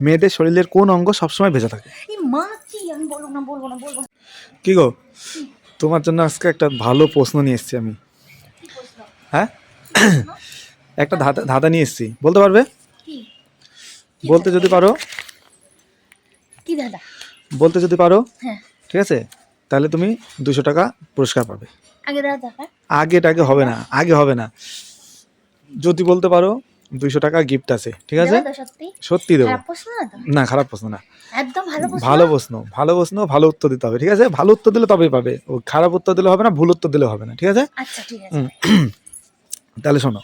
মেয়েদের শরীরের কোন অঙ্গ সবসময় ভেজা থাকে। মা কি? আমি বলব না বলব না বলব কি গো? তোমার জন্য আজকে একটা ভালো প্রশ্ন নিয়ে এসেছি আমি। হ্যাঁ? একটা ধাঁধা ধাঁধা নিয়ে এসেছি। বলতে পারবে? কি? বলতে যদি পারো। কি দাদা বলতে যদি পারো। হ্যাঁ। ঠিক আছে? তাহলে তুমি দুশো টাকা পুরস্কার পাবে। আগে দাদা হ্যাঁ? আগে হবে না আগে হবে না। যদি বলতে পারো দুইশো টাকা গিফট আছে ঠিক আছে? সত্যি? দেবো। না খারাপ প্রশ্ন না। একদম ভালো প্রশ্ন। ভালো প্রশ্ন ভালো উত্তর দিতে হবে ঠিক আছে? ভালো উত্তর দিলে তবেই পাবে। ও খারাপ উত্তর দিলে হবে না ভুল উত্তর দিলে হবে না ঠিক আছে? আচ্ছা। তাহলে শোনো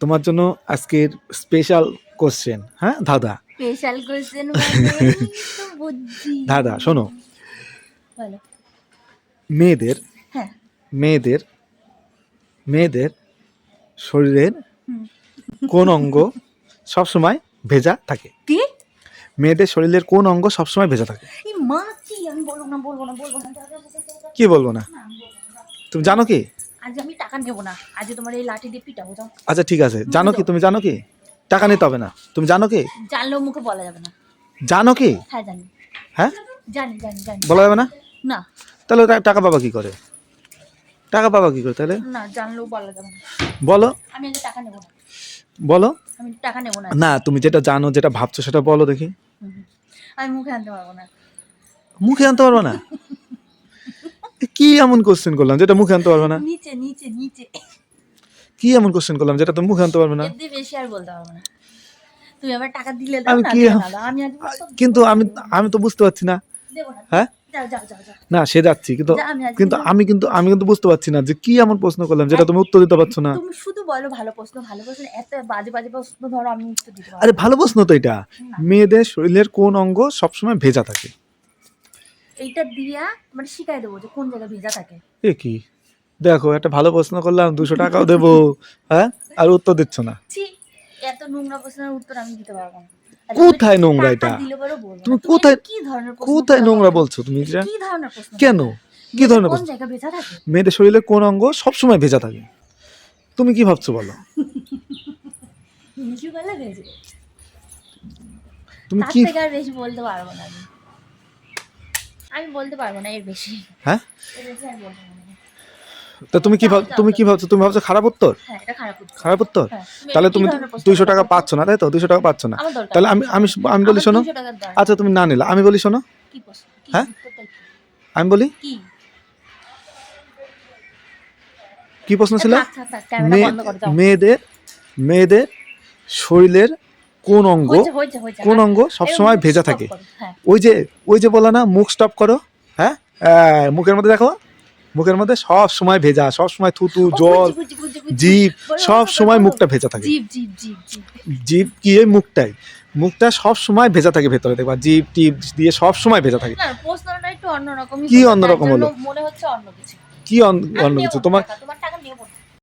তোমার জন্য আজকের স্পেশাল কোশ্চেন হ্যাঁ দাদা স্পেশাল কোশ্চেন দাদা শোনো। মেয়েদের হ্যাঁ। মেয়েদের মেয়েদের শরীরের। কোন অঙ্গ সবসময় ভেজা থাকে? কি? মেয়েদের শরীরের কোন অঙ্গ সবসময় ভেজা থাকে? কি? বলব না। তুমি জানো কি? আজ আমি টাকা নেব না। আজ তোমার এই লাঠি দিয়ে পিটাবো যাও। আচ্ছা ঠিক আছে। জানো কি? তুমি জানো কি? টাকা নিতে হবে না। তুমি জানো কি? জানলেও মুখে বলা যাবে না। জানো কি? হ্যাঁ জানি। হ্যাঁ? জানি জানি জানি। বলা যাবে না? না। তাহলে টাকা পাবা কি করে? টাকা পাবা কি করে তাহলে? না জানলেও বলা যাবে না। বলো। আমি টাকা নেব না। বলো। আমি টাকা নেব না। না তুমি যেটা জানো যেটা ভাবছ সেটা বলো দেখি। আমি মুখে আনতে পারব না। মুখে আনতে পারব না? কি এমন কোশ্চেন করলাম যেটা মুখে আনতে পারব না? নিচে নিচে নিচে। কি এমন কোশ্চেন করলাম যেটা তুমি মুখে আনতে পারবে না? দিয়ে বেশি আর বলতে পারব না। তুমি আবার টাকা দিলে দাও আমি না। আমি কিন্তু আমি আমি তো বুঝতে পারছি না। হ্যাঁ? না সে যাচ্ছি কিন্তু কিন্তু আমি কিন্তু আমি কিন্তু বুঝতে পারছি না যে কি এমন প্রশ্ন করলাম যেটা তুমি উত্তর দিতে পারছ না। তুমি শুধু বলো ভালো প্রশ্ন ভালো প্রশ্ন এত বাজে বাজে প্রশ্ন ধরো আমি উত্তর দিতে আরে ভালো প্রশ্ন তো এটা। মেয়েদের শরীরের কোন অঙ্গ সবসময় ভেজা থাকে? এইটা দিয়া মানে শিখাই দেবো যে কোন জায়গায় ভেজা থাকে। এ কি? দেখো একটা ভালো প্রশ্ন করলাম দুশো টাকাও দেবো হ্যাঁ? আর উত্তর দিচ্ছ না। এত নোংরা প্রশ্নের উত্তর আমি দিতে পারব না। কোথায় নোংরা এটা? তুমি কোথায়- কি ধরনের কোথায় নোংরা বলছো তুমি এটা? কি ধরনের কেন? কি ধরনের কোন প্রশ্ন? জায়গা ভেজা থাকে? মেয়েদের শরীরে কোন অঙ্গ সবসময় ভেজা থাকে। তুমি কি ভাবছ বলো? তুমি কি বেশি বলতে পারব না আমি। আমি বলতে পারব না এর বেশি। হ্যাঁ এর বেশি আর বলতে পারব না তা তুমি কি ভাব তুমি কি ভাবছ? তুমি ভাবছ খারাপ উত্তর? হ্যাঁ খারাপ উত্তর। হ্যাঁ, তাহলে তুমি দুইশো টাকা? পাচ্ছ না তাই তো? দুইশো টাকা পাচ্ছ না। তাহলে আমি আমি আমি বলি শোনো। 200 টাকার দরকার। আচ্ছা তুমি না নিলে। আমি বলি শোনো। হ্যাঁ? আমি বলি? কি? প্রশ্ন ছিল? করে দাও। মেয়েদের মেয়েদের শরীরের কোন অঙ্গ। কোন অঙ্গ সবসময় ভেজা থাকে? হ্যাঁ। ওই যে ওই যে বলা না মুখ স্টপ করো। হ্যাঁ? মুখের মধ্যে দেখো। মুখের মধ্যে সব সময় ভেজা সব সময় থুতু জল। জিভ সব সময় মুখটা ভেজা থাকে। জিভ, কি এই মুখটাই? মুখটা সব সময় ভেজা থাকে ভেতরে দেখবা জিভ টিপ দিয়ে সব সময় ভেজা থাকে। কি অন্যরকম হলো? মনে হচ্ছে অন্য কিছু। কি অন্য কিছু? তোমার